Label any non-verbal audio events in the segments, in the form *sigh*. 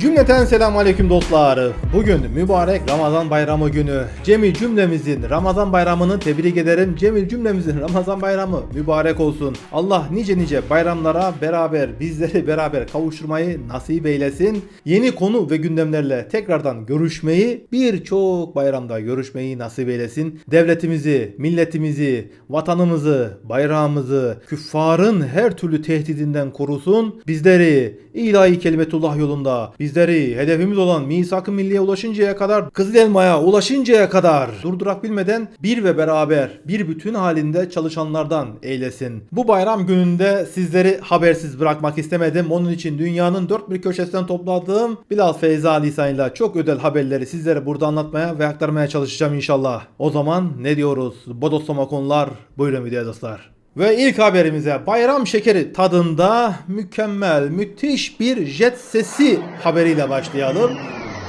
Cümleten selamun aleyküm dostlar. Bugün mübarek Ramazan bayramı günü. Cemil cümlemizin Ramazan bayramını tebrik ederim. Cemil cümlemizin Ramazan bayramı mübarek olsun. Allah nice nice bayramlara beraber bizleri beraber kavuşturmayı nasip eylesin. Yeni konu ve gündemlerle tekrardan görüşmeyi birçok bayramda görüşmeyi nasip eylesin. Devletimizi, milletimizi, vatanımızı, bayrağımızı küffarın her türlü tehdidinden korusun. Bizleri ilahi kelimetullah yolunda bizleri hedefimiz olan misak-ı milliye ulaşıncaya kadar Kızıl Elma'ya ulaşıncaya kadar durdurak bilmeden bir ve beraber bir bütün halinde çalışanlardan eylesin. Bu bayram gününde sizleri habersiz bırakmak istemedim. Onun için dünyanın dört bir köşesinden topladığım Bilal Feyza lisanıyla çok özel haberleri sizlere burada anlatmaya ve aktarmaya çalışacağım inşallah. O zaman ne diyoruz? Bodoslama konular buyurun video dostlar. Ve ilk haberimize bayram şekeri tadında mükemmel, müthiş bir jet sesi haberiyle başlayalım.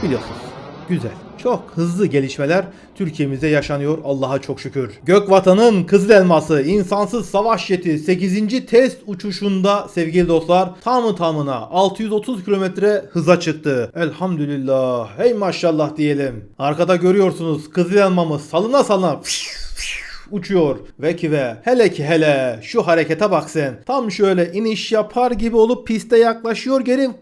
Biliyorsunuz güzel, çok hızlı gelişmeler Türkiye'mizde yaşanıyor Allah'a çok şükür. Gökvatan'ın Kızıl Elması insansız savaş jeti 8. test uçuşunda sevgili dostlar tamı tamına 630 kilometre hıza çıktı. Elhamdülillah hey maşallah diyelim. Arkada görüyorsunuz Kızıl Elmamız salına salına uçuyor. Ve ki ve hele ki hele şu harekete bak sen. Tam şöyle iniş yapar gibi olup piste yaklaşıyor geri *laughs*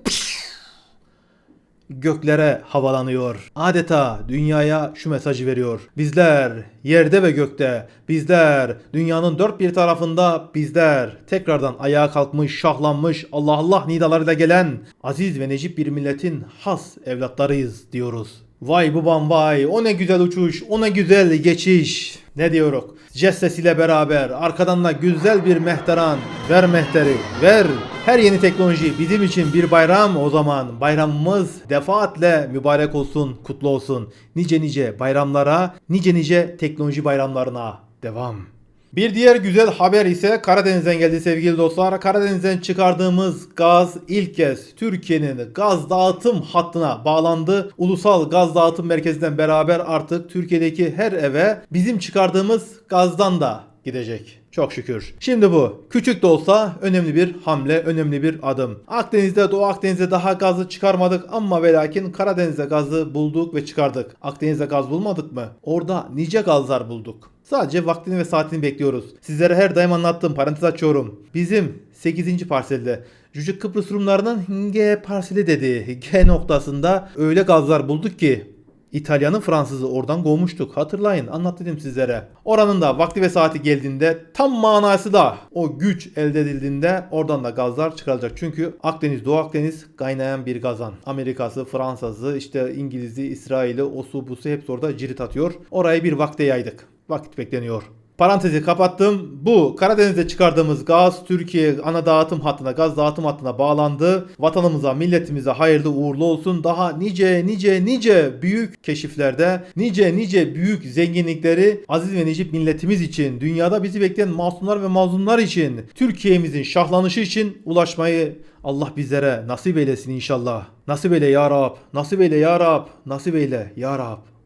göklere havalanıyor. Adeta dünyaya şu mesajı veriyor. Bizler yerde ve gökte, bizler dünyanın dört bir tarafında bizler tekrardan ayağa kalkmış, şahlanmış, Allah Allah nidalarıyla gelen aziz ve necip bir milletin has evlatlarıyız diyoruz. Vay babam vay o ne güzel uçuş o ne güzel geçiş. Ne diyoruz? Jesses ile beraber arkadan da güzel bir mehteran. Ver mehteri ver. Her yeni teknoloji bizim için bir bayram o zaman. Bayramımız defaatle mübarek olsun, kutlu olsun. Nice nice bayramlara, nice nice teknoloji bayramlarına devam. Bir diğer güzel haber ise Karadeniz'den geldi sevgili dostlar. Karadeniz'den çıkardığımız gaz ilk kez Türkiye'nin gaz dağıtım hattına bağlandı. Ulusal Gaz Dağıtım Merkezi'nden beraber artık Türkiye'deki her eve bizim çıkardığımız gazdan da gidecek. Çok şükür. Şimdi bu küçük de olsa önemli bir hamle, önemli bir adım. Akdeniz'de, Doğu Akdeniz'de daha gazı çıkarmadık ama ve lakin Karadeniz'de gazı bulduk ve çıkardık. Akdeniz'de gaz bulmadık mı? Orada nice gazlar bulduk. Sadece vaktini ve saatini bekliyoruz. Sizlere her daim anlattığım parantez açıyorum. Bizim 8. parselde Cüce Kıbrıs Rumlarının G parseli dedi. G noktasında öyle gazlar bulduk ki İtalyan'ın Fransız'ı oradan kovmuştuk. Hatırlayın anlat dedim sizlere. Oranın da vakti ve saati geldiğinde tam manası da o güç elde edildiğinde oradan da gazlar çıkarılacak. Çünkü Akdeniz, Doğu Akdeniz kaynayan bir gazan. Amerika'sı, Fransa'sı, işte İngiliz'i, İsrail'i, osu busu hepsi orada cirit atıyor. Orayı bir vakte yaydık. Vakit bekleniyor. Parantezi kapattım. Bu Karadeniz'de çıkardığımız gaz Türkiye ana dağıtım hattına, gaz dağıtım hattına bağlandı. Vatanımıza, milletimize hayırlı uğurlu olsun. Daha nice nice nice büyük keşiflerde, nice nice büyük zenginlikleri aziz ve necip milletimiz için, dünyada bizi bekleyen masumlar ve mazlumlar için, Türkiye'mizin şahlanışı için ulaşmayı Allah bizlere nasip eylesin inşallah. Nasip eyle ya Rab, nasip eyle ya Rab, nasip eyle ya Rab.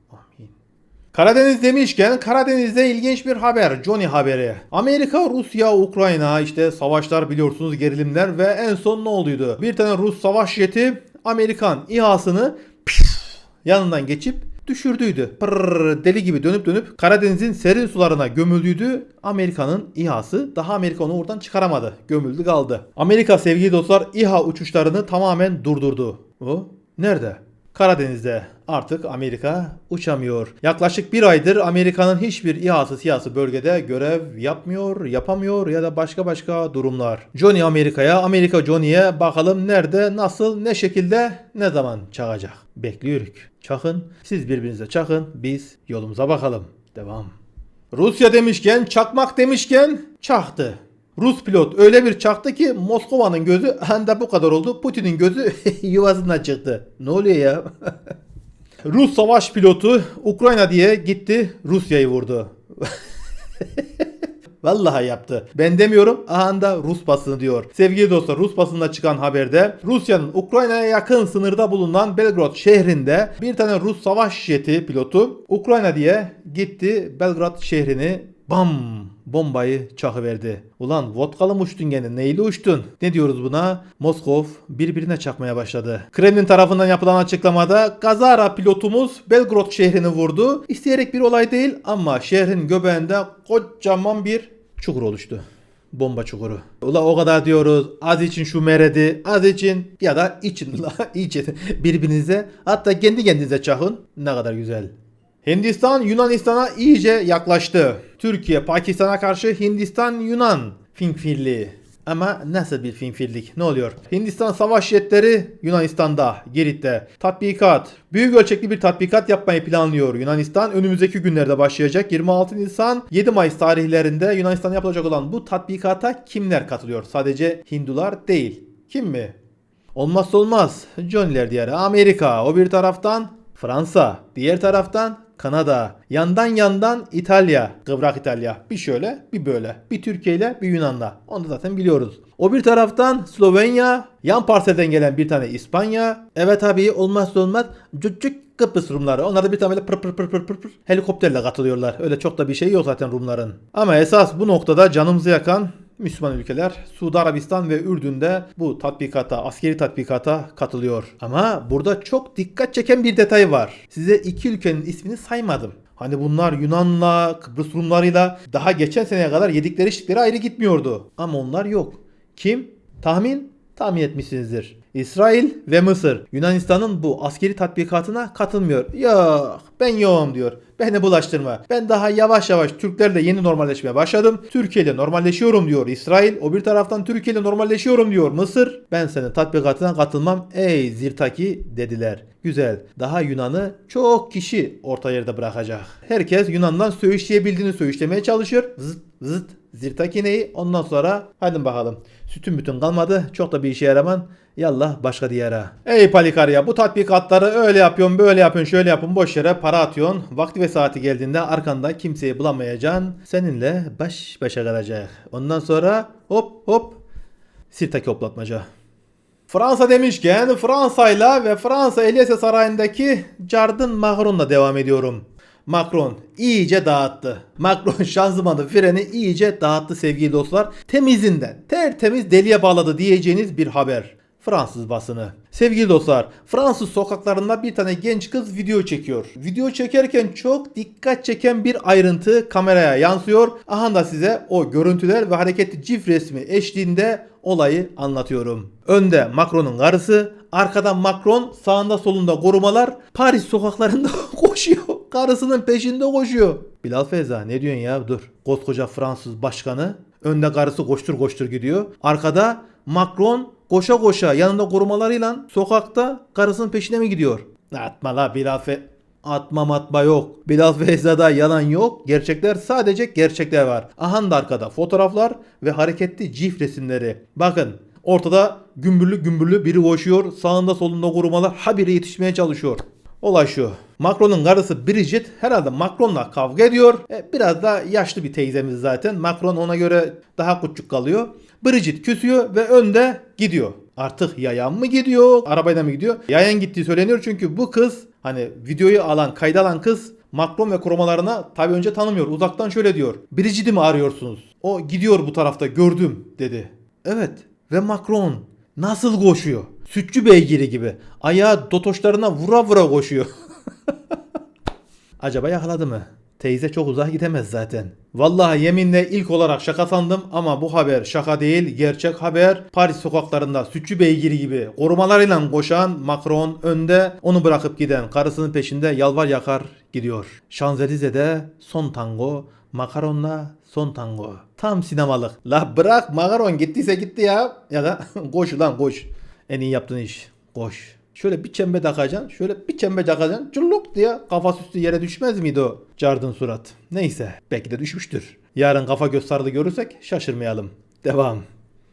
Karadeniz demişken Karadeniz'de ilginç bir haber. Johnny haberi. Amerika, Rusya, Ukrayna işte savaşlar biliyorsunuz gerilimler ve en son ne olduydu? Bir tane Rus savaş jeti Amerikan İHA'sını yanından geçip düşürdüydü. Pırrr, deli gibi dönüp dönüp Karadeniz'in serin sularına gömüldüydü. Amerika'nın İHA'sı daha Amerika onu oradan çıkaramadı. Gömüldü kaldı. Amerika sevgili dostlar İHA uçuşlarını tamamen durdurdu. O nerede? Karadeniz'de artık Amerika uçamıyor. Yaklaşık bir aydır Amerika'nın hiçbir İHA'sı siyasi bölgede görev yapmıyor, yapamıyor ya da başka başka durumlar. Johnny Amerika'ya, Amerika Johnny'ye bakalım nerede, nasıl, ne şekilde, ne zaman çakacak. Bekliyoruz. Çakın, siz birbirinize çakın, biz yolumuza bakalım. Devam. Rusya demişken, çakmak demişken çaktı. Rus pilot öyle bir çaktı ki Moskova'nın gözü anda bu kadar oldu. Putin'in gözü *laughs* yuvasından çıktı. Ne oluyor ya? *laughs* Rus savaş pilotu Ukrayna diye gitti Rusya'yı vurdu. *laughs* Vallahi yaptı. Ben demiyorum anda Rus basını diyor. Sevgili dostlar Rus basında çıkan haberde Rusya'nın Ukrayna'ya yakın sınırda bulunan Belgrad şehrinde bir tane Rus savaş jeti pilotu Ukrayna diye gitti Belgrad şehrini bam bombayı çakıverdi. Ulan vodkalı mı uçtun gene neyle uçtun? Ne diyoruz buna? Moskov birbirine çakmaya başladı. Kremlin tarafından yapılan açıklamada Gazara pilotumuz Belgrad şehrini vurdu. İsteyerek bir olay değil ama şehrin göbeğinde kocaman bir çukur oluştu. Bomba çukuru. Ula o kadar diyoruz. Az için şu meredi, az için ya da için *laughs* için birbirinize hatta kendi kendinize çakın. Ne kadar güzel. Hindistan Yunanistan'a iyice yaklaştı. Türkiye Pakistan'a karşı Hindistan Yunan finfirliği. Ama nasıl bir finfirlik? Ne oluyor? Hindistan savaş jetleri Yunanistan'da, Girit'te. Tatbikat. Büyük ölçekli bir tatbikat yapmayı planlıyor Yunanistan. Önümüzdeki günlerde başlayacak. 26 Nisan 7 Mayıs tarihlerinde Yunanistan'da yapılacak olan bu tatbikata kimler katılıyor? Sadece Hindular değil. Kim mi? Olmazsa olmaz. Johnny'ler diyarı Amerika. O bir taraftan Fransa. Diğer taraftan Kanada. Yandan yandan İtalya. Kıvrak İtalya. Bir şöyle bir böyle. Bir Türkiye ile bir Yunan'la. Onu zaten biliyoruz. O bir taraftan Slovenya. Yan parselden gelen bir tane İspanya. Evet abi olmazsa olmaz. Cüccük Kıbrıs Rumları. Onlar da bir tane pır pır pır pır pır pır helikopterle katılıyorlar. Öyle çok da bir şey yok zaten Rumların. Ama esas bu noktada canımızı yakan Müslüman ülkeler Suudi Arabistan ve Ürdün'de bu tatbikata, askeri tatbikata katılıyor. Ama burada çok dikkat çeken bir detay var. Size iki ülkenin ismini saymadım. Hani bunlar Yunan'la, Kıbrıs Rumlarıyla daha geçen seneye kadar yedikleri içtikleri ayrı gitmiyordu. Ama onlar yok. Kim? Tahmin? Tahmin etmişsinizdir. İsrail ve Mısır Yunanistan'ın bu askeri tatbikatına katılmıyor. Yok ben yoğum diyor. Beni bulaştırma. Ben daha yavaş yavaş Türklerle yeni normalleşmeye başladım. Türkiye ile normalleşiyorum diyor İsrail. O bir taraftan Türkiye ile normalleşiyorum diyor Mısır. Ben senin tatbikatına katılmam ey zirtaki dediler. Güzel. Daha Yunan'ı çok kişi orta yerde bırakacak. Herkes Yunan'dan söğüşleyebildiğini söğüşlemeye çalışıyor. Zıt zıt zirtaki neyi? Ondan sonra hadi bakalım. Sütün bütün kalmadı. Çok da bir işe yaraman. Yallah başka diyara. Ey Palikarya bu tatbikatları öyle yapıyorsun böyle yapıyorsun şöyle yapın boş yere para atıyorsun. Vakti ve saati geldiğinde arkanda kimseyi bulamayacaksın. Seninle baş başa kalacak. Ondan sonra hop hop sirtaki hoplatmaca. Fransa demişken Fransa'yla ve Fransa Elise Sarayı'ndaki Cardin Macron'la devam ediyorum. Macron iyice dağıttı. Macron *laughs* şanzımanı freni iyice dağıttı sevgili dostlar. Temizinden tertemiz deliye bağladı diyeceğiniz bir haber. Fransız basını. Sevgili dostlar, Fransız sokaklarında bir tane genç kız video çekiyor. Video çekerken çok dikkat çeken bir ayrıntı kameraya yansıyor. Aha da size o görüntüler ve hareketli çift resmi eşliğinde olayı anlatıyorum. Önde Macron'un karısı, arkada Macron, sağında solunda korumalar Paris sokaklarında *laughs* koşuyor. Karısının peşinde koşuyor. Bilal Feyza ne diyorsun ya dur. Koskoca Fransız başkanı önde karısı koştur koştur gidiyor. Arkada Macron koşa koşa yanında korumalarıyla sokakta karısının peşine mi gidiyor? Atma la Bilal Fe... Atma matma yok. Bilal Feyza'da yalan yok. Gerçekler sadece gerçekler var. Aha da arkada fotoğraflar ve hareketli cif resimleri. Bakın ortada gümbürlü gümbürlü biri koşuyor. Sağında solunda korumalar habire yetişmeye çalışıyor. Olay şu. Macron'un karısı Bridget herhalde Macron'la kavga ediyor. E, biraz da yaşlı bir teyzemiz zaten. Macron ona göre daha küçük kalıyor. Bridget küsüyor ve önde gidiyor. Artık yayan mı gidiyor, arabayla mı gidiyor? Yayan gittiği söyleniyor çünkü bu kız hani videoyu alan, kayda alan kız Macron ve korumalarına tabi önce tanımıyor. Uzaktan şöyle diyor. Bridget'i mi arıyorsunuz? O gidiyor bu tarafta gördüm dedi. Evet ve Macron nasıl koşuyor? Sütçü beygiri gibi. Ayağı dotoşlarına vura vura koşuyor. *laughs* Acaba yakaladı mı? Teyze çok uzak gidemez zaten. Vallahi yeminle ilk olarak şaka sandım ama bu haber şaka değil gerçek haber. Paris sokaklarında sütçü beygiri gibi korumalarıyla koşan Macron önde onu bırakıp giden karısının peşinde yalvar yakar gidiyor. Şanzelize'de son tango Makaron'la son tango. Tam sinemalık. La bırak Makaron gittiyse gitti ya. Ya da *laughs* koş lan koş. En iyi yaptığın iş. Koş. Şöyle bir çembe takacaksın. Şöyle bir çembe takacaksın. Culluk diye kafası üstü yere düşmez miydi o cardın surat? Neyse. Belki de düşmüştür. Yarın kafa göz sardı görürsek şaşırmayalım. Devam.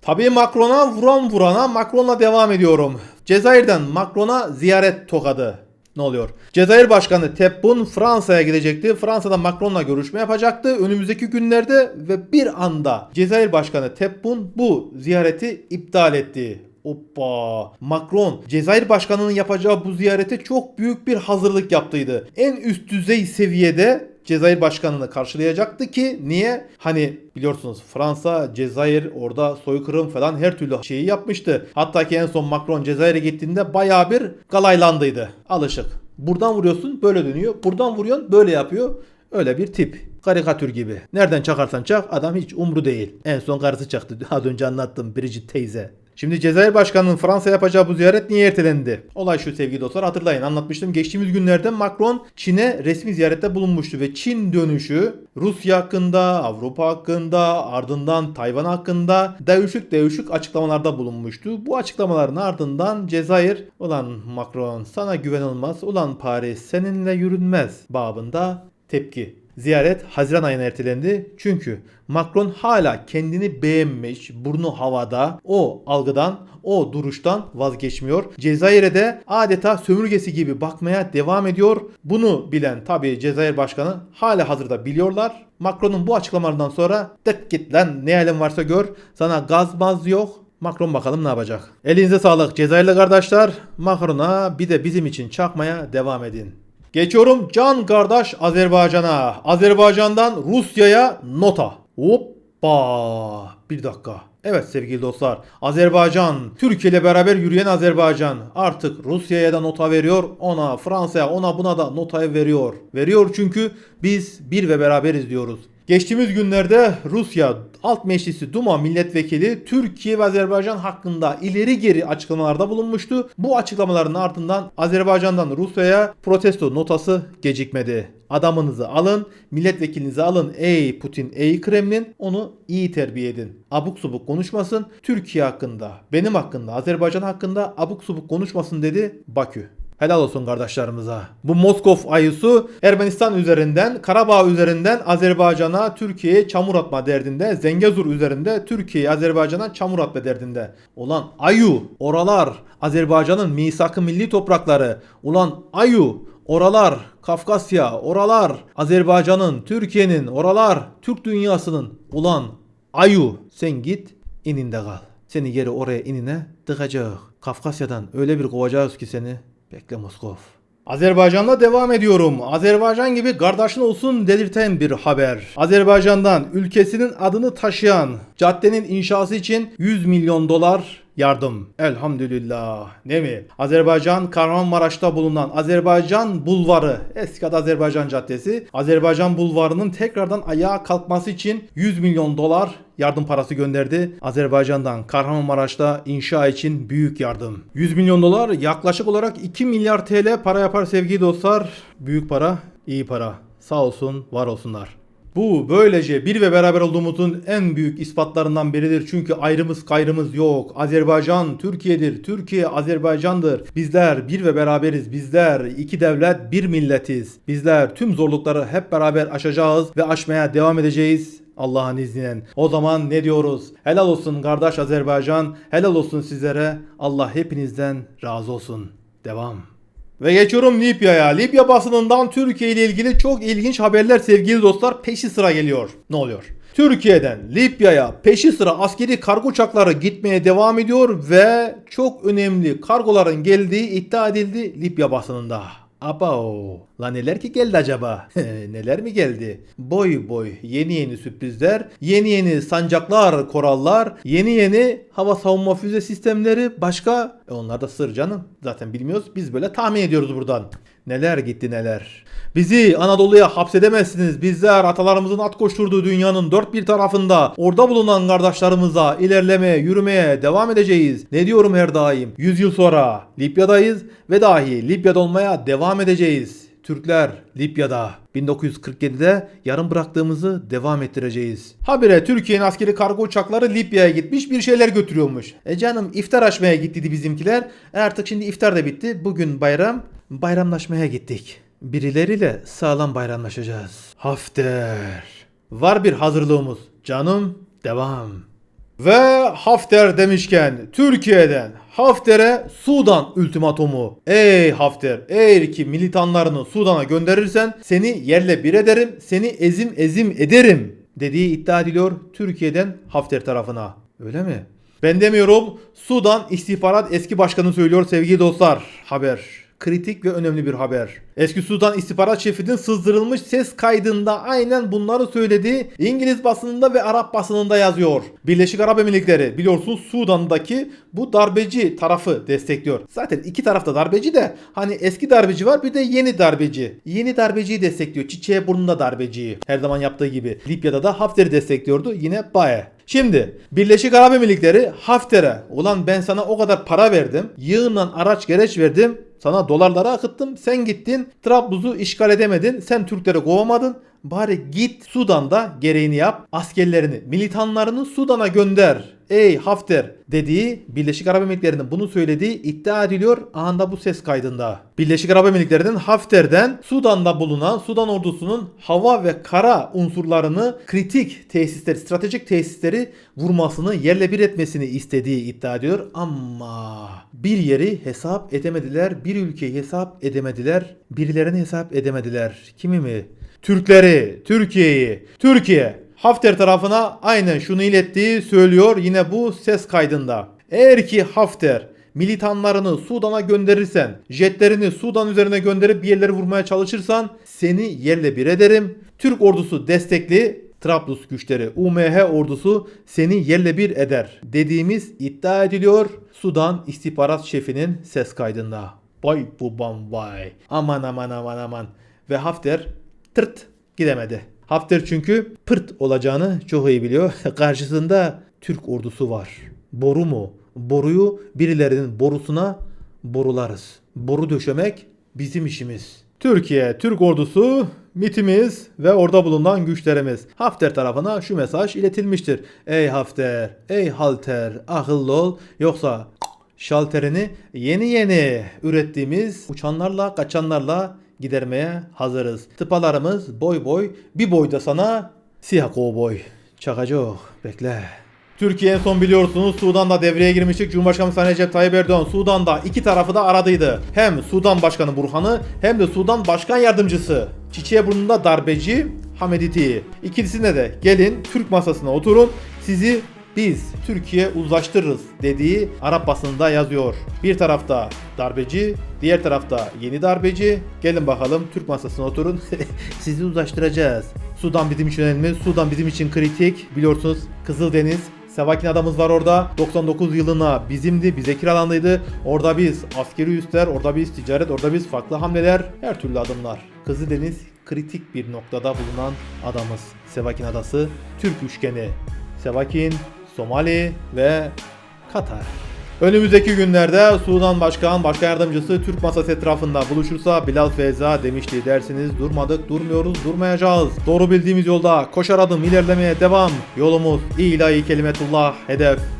Tabii Macron'a vuran vurana Macron'la devam ediyorum. Cezayir'den Macron'a ziyaret tokadı. Ne oluyor? Cezayir Başkanı Tebboune Fransa'ya gidecekti. Fransa'da Macron'la görüşme yapacaktı önümüzdeki günlerde ve bir anda Cezayir Başkanı Tebboune bu ziyareti iptal etti. Hoppa. Macron Cezayir Başkanı'nın yapacağı bu ziyarete çok büyük bir hazırlık yaptıydı. En üst düzey seviyede Cezayir başkanını karşılayacaktı ki niye? Hani biliyorsunuz Fransa, Cezayir orada soykırım falan her türlü şeyi yapmıştı. Hatta ki en son Macron Cezayir'e gittiğinde bayağı bir galaylandıydı. Alışık. Buradan vuruyorsun böyle dönüyor. Buradan vuruyorsun böyle yapıyor. Öyle bir tip. Karikatür gibi. Nereden çakarsan çak adam hiç umru değil. En son karısı çaktı. Az önce anlattım Bridget teyze. Şimdi Cezayir Başkanı'nın Fransa yapacağı bu ziyaret niye ertelendi? Olay şu sevgili dostlar hatırlayın anlatmıştım. Geçtiğimiz günlerde Macron Çin'e resmi ziyarette bulunmuştu ve Çin dönüşü Rusya hakkında, Avrupa hakkında, ardından Tayvan hakkında değişik değişik açıklamalarda bulunmuştu. Bu açıklamaların ardından Cezayir ulan Macron sana güvenilmez, ulan Paris seninle yürünmez babında tepki Ziyaret Haziran ayına ertelendi. Çünkü Macron hala kendini beğenmiş, burnu havada, o algıdan, o duruştan vazgeçmiyor. Cezayir'e de adeta sömürgesi gibi bakmaya devam ediyor. Bunu bilen tabii Cezayir Başkanı hala hazırda biliyorlar. Macron'un bu açıklamalarından sonra tık git lan ne halin varsa gör. Sana gaz maz yok. Macron bakalım ne yapacak. Elinize sağlık Cezayirli kardeşler. Macron'a bir de bizim için çakmaya devam edin. Geçiyorum can kardeş Azerbaycan'a. Azerbaycan'dan Rusya'ya nota. Hoppa. Bir dakika. Evet sevgili dostlar. Azerbaycan, Türkiye ile beraber yürüyen Azerbaycan artık Rusya'ya da nota veriyor. Ona, Fransa'ya, ona buna da notayı veriyor. Veriyor çünkü biz bir ve beraberiz diyoruz. Geçtiğimiz günlerde Rusya Alt Meclisi Duma milletvekili Türkiye ve Azerbaycan hakkında ileri geri açıklamalarda bulunmuştu. Bu açıklamaların ardından Azerbaycan'dan Rusya'ya protesto notası gecikmedi. Adamınızı alın, milletvekilinizi alın ey Putin, ey Kremlin onu iyi terbiye edin. Abuk subuk konuşmasın Türkiye hakkında, benim hakkında, Azerbaycan hakkında abuk subuk konuşmasın dedi Bakü. Helal olsun kardeşlerimize. Bu Moskov ayısı Ermenistan üzerinden, Karabağ üzerinden Azerbaycan'a, Türkiye'ye çamur atma derdinde. Zengezur üzerinde Türkiye'ye, Azerbaycan'a çamur atma derdinde. Ulan ayu, oralar Azerbaycan'ın misak-ı milli toprakları. Ulan ayu, oralar Kafkasya, oralar Azerbaycan'ın, Türkiye'nin, oralar Türk dünyasının. Ulan ayu sen git ininde kal. Seni geri oraya inine tıkacak. Kafkasya'dan öyle bir kovacağız ki seni. Bekle Moskov. Azerbaycan'la devam ediyorum. Azerbaycan gibi kardeşin olsun dedirten bir haber. Azerbaycan'dan ülkesinin adını taşıyan caddenin inşası için 100 milyon dolar yardım. Elhamdülillah. Ne mi? Azerbaycan Kahramanmaraş'ta bulunan Azerbaycan Bulvarı, eski adı Azerbaycan Caddesi, Azerbaycan Bulvarı'nın tekrardan ayağa kalkması için 100 milyon dolar yardım parası gönderdi. Azerbaycan'dan Kahramanmaraş'ta inşa için büyük yardım. 100 milyon dolar yaklaşık olarak 2 milyar TL para yapar sevgili dostlar. Büyük para, iyi para. Sağ olsun, var olsunlar. Bu böylece bir ve beraber olduğumuzun en büyük ispatlarından biridir. Çünkü ayrımız gayrımız yok. Azerbaycan Türkiye'dir. Türkiye Azerbaycan'dır. Bizler bir ve beraberiz. Bizler iki devlet bir milletiz. Bizler tüm zorlukları hep beraber aşacağız ve aşmaya devam edeceğiz. Allah'ın izniyle. O zaman ne diyoruz? Helal olsun kardeş Azerbaycan. Helal olsun sizlere. Allah hepinizden razı olsun. Devam. Ve geçiyorum Libya'ya. Libya basınından Türkiye ile ilgili çok ilginç haberler sevgili dostlar peşi sıra geliyor. Ne oluyor? Türkiye'den Libya'ya peşi sıra askeri kargo uçakları gitmeye devam ediyor ve çok önemli kargoların geldiği iddia edildi Libya basınında. Aba La neler ki geldi acaba? *laughs* neler mi geldi? Boy boy yeni yeni sürprizler, yeni yeni sancaklar, korallar, yeni yeni hava savunma füze sistemleri, başka e onlar da sır canım. Zaten bilmiyoruz. Biz böyle tahmin ediyoruz buradan. Neler gitti neler. Bizi Anadolu'ya hapsedemezsiniz. Bizler atalarımızın at koşturduğu dünyanın dört bir tarafında orada bulunan kardeşlerimize ilerlemeye, yürümeye devam edeceğiz. Ne diyorum her daim? 100 yıl sonra Libya'dayız ve dahi Libya'da olmaya devam edeceğiz. Türkler Libya'da 1947'de yarım bıraktığımızı devam ettireceğiz. Habire Türkiye'nin askeri kargo uçakları Libya'ya gitmiş bir şeyler götürüyormuş. E canım iftar açmaya gittiydi bizimkiler. E artık şimdi iftar da bitti. Bugün bayram. Bayramlaşmaya gittik. Birileriyle sağlam bayramlaşacağız. Hafter. Var bir hazırlığımız. Canım devam. Ve Hafter demişken Türkiye'den Hafter'e Sudan ultimatomu. Ey Hafter eğer ki militanlarını Sudan'a gönderirsen seni yerle bir ederim, seni ezim ezim ederim dediği iddia ediliyor Türkiye'den Hafter tarafına. Öyle mi? Ben demiyorum Sudan istihbarat eski başkanı söylüyor sevgili dostlar. Haber kritik ve önemli bir haber. Eski Sudan istihbarat şefinin sızdırılmış ses kaydında aynen bunları söylediği İngiliz basınında ve Arap basınında yazıyor. Birleşik Arap Emirlikleri biliyorsunuz Sudan'daki bu darbeci tarafı destekliyor. Zaten iki tarafta darbeci de hani eski darbeci var bir de yeni darbeci. Yeni darbeciyi destekliyor. Çiçeğe burnunda darbeciyi. Her zaman yaptığı gibi. Libya'da da Hafter'i destekliyordu. Yine Bae. Şimdi Birleşik Arap Emirlikleri Hafter'e ulan ben sana o kadar para verdim. Yığınla araç gereç verdim. Sana dolarları akıttım. Sen gittin Trablus'u işgal edemedin. Sen Türkleri kovamadın. Bari git Sudan'da gereğini yap. Askerlerini, militanlarını Sudan'a gönder. Ey Hafter dediği Birleşik Arap Emirlikleri'nin bunu söylediği iddia ediliyor anda bu ses kaydında. Birleşik Arap Emirlikleri'nin Hafter'den Sudan'da bulunan Sudan ordusunun hava ve kara unsurlarını kritik tesisleri, stratejik tesisleri vurmasını, yerle bir etmesini istediği iddia ediyor. Ama bir yeri hesap edemediler, bir ülkeyi hesap edemediler, birilerini hesap edemediler. Kimi mi? Türkleri, Türkiye'yi, Türkiye Hafter tarafına aynen şunu ilettiği söylüyor yine bu ses kaydında. Eğer ki Hafter militanlarını Sudan'a gönderirsen, jetlerini Sudan üzerine gönderip bir yerleri vurmaya çalışırsan seni yerle bir ederim. Türk ordusu destekli Trablus güçleri UMH ordusu seni yerle bir eder dediğimiz iddia ediliyor Sudan istihbarat şefinin ses kaydında. Vay babam vay. Aman aman aman aman. Ve Hafter tırt gidemedi. Hafter çünkü pırt olacağını çok iyi biliyor. *laughs* Karşısında Türk ordusu var. Boru mu? Boruyu birilerinin borusuna borularız. Boru döşemek bizim işimiz. Türkiye, Türk ordusu, mitimiz ve orada bulunan güçlerimiz. Hafter tarafına şu mesaj iletilmiştir. Ey Hafter, ey Halter, akıllı ol yoksa şalterini yeni yeni ürettiğimiz uçanlarla kaçanlarla gidermeye hazırız. Tıpalarımız boy boy bir boyda sana siyah kovboy. Çakacak bekle. Türkiye en son biliyorsunuz Sudan'da devreye girmiştik. Cumhurbaşkanı Sayın Recep Tayyip Erdoğan Sudan'da iki tarafı da aradıydı. Hem Sudan Başkanı Burhan'ı hem de Sudan Başkan Yardımcısı. Çiçeğe burnunda darbeci Hamediti. İkisine de gelin Türk masasına oturun sizi biz Türkiye uzlaştırırız dediği Arap basınında yazıyor. Bir tarafta darbeci, diğer tarafta yeni darbeci. Gelin bakalım Türk masasına oturun. *laughs* Sizi uzlaştıracağız. Sudan bizim için önemli. Sudan bizim için kritik. Biliyorsunuz Kızıldeniz Sevakin adamız var orada. 99 yılına bizimdi, bize kiralandıydı. Orada biz askeri üsler, orada biz ticaret, orada biz farklı hamleler, her türlü adımlar. Kızıldeniz kritik bir noktada bulunan adamız. Sevakin adası, Türk üçgeni. Sevakin, Somali ve Katar. Önümüzdeki günlerde Sudan Başkan, Başkan Yardımcısı Türk masası etrafında buluşursa Bilal Feyza demişti dersiniz durmadık, durmuyoruz, durmayacağız. Doğru bildiğimiz yolda koşar adım ilerlemeye devam. Yolumuz ilahi kelimetullah hedef.